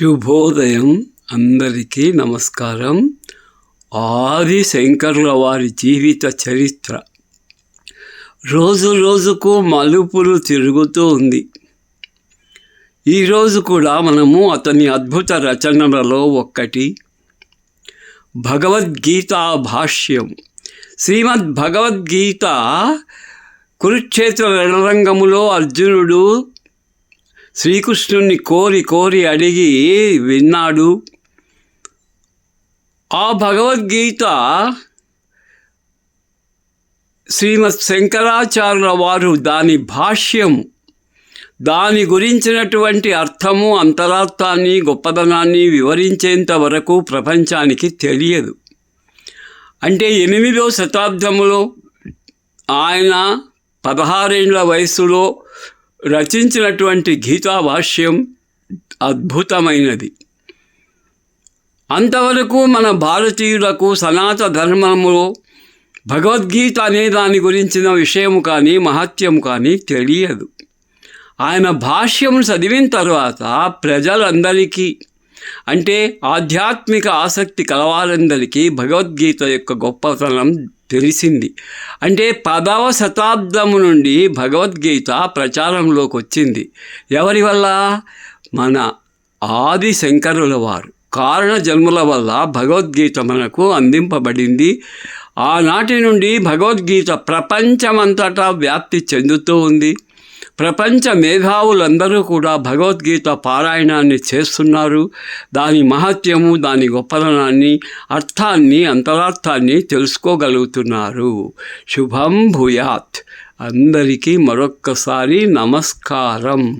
శుభోదయం అందరికీ నమస్కారం. ఆది శంకరుల వారి జీవిత చరిత్ర. రోజు రోజుకు మలుపులు తిరుగుతూ ఉంది. ఈరోజు కూడా మనము అతని అద్భుత రచనలలో ఒక్కటి. భగవద్గీత భాష్యం. శ్రీమద్ భగవద్గీత కురుక్షేత్ర రణరంగములో అర్జునుడు శ్రీకృష్ణుణ్ణి కోరి కోరి అడిగి విన్నాడు. ఆ భగవద్గీత శ్రీమద్ శంకరాచార్యుల వారు దాని భాష్యం దాని గురించినటువంటి అర్థము అంతరార్థాన్ని గొప్పదనాన్ని వివరించేంత వరకు ప్రపంచానికి తెలియదు. అంటే ఎనిమిదో శతాబ్దములో ఆయన పదహారేండ్ల వయసులో రచించినటువంటి గీతా భాష్యం అద్భుతమైనది. అంతవరకు మన భారతీయులకు సనాత ధర్మములో భగవద్గీత అనే దాని గురించిన విషయము కానీ మహత్యము కానీ తెలియదు. ఆయన భాష్యం చదివిన తర్వాత ప్రజలందరికీ అంటే ఆధ్యాత్మిక ఆసక్తి కలవారందరికీ భగవద్గీత యొక్క గొప్పతనం తెలిసింది. అంటే పదవ శతాబ్దము నుండి భగవద్గీత ప్రచారంలోకి వచ్చింది. ఎవరి వల్ల? మన ఆది శంకరుల వారు. కారణ జన్ముల వల్ల భగవద్గీత మనకు అందింపబడింది. ఆనాటి నుండి భగవద్గీత ప్రపంచమంతటా వ్యాప్తి చెందుతూ ఉంది. ప్రపంచ మేధావులందరూ కూడా భగవద్గీత పారాయణాన్ని చేస్తున్నారు. దాని మహత్యము దాని గొప్పదనాన్ని అర్థాన్ని అంతరార్థాన్ని తెలుసుకోగలుగుతున్నారు. శుభం భూయాత్. అందరికీ మరొక్కసారి నమస్కారం.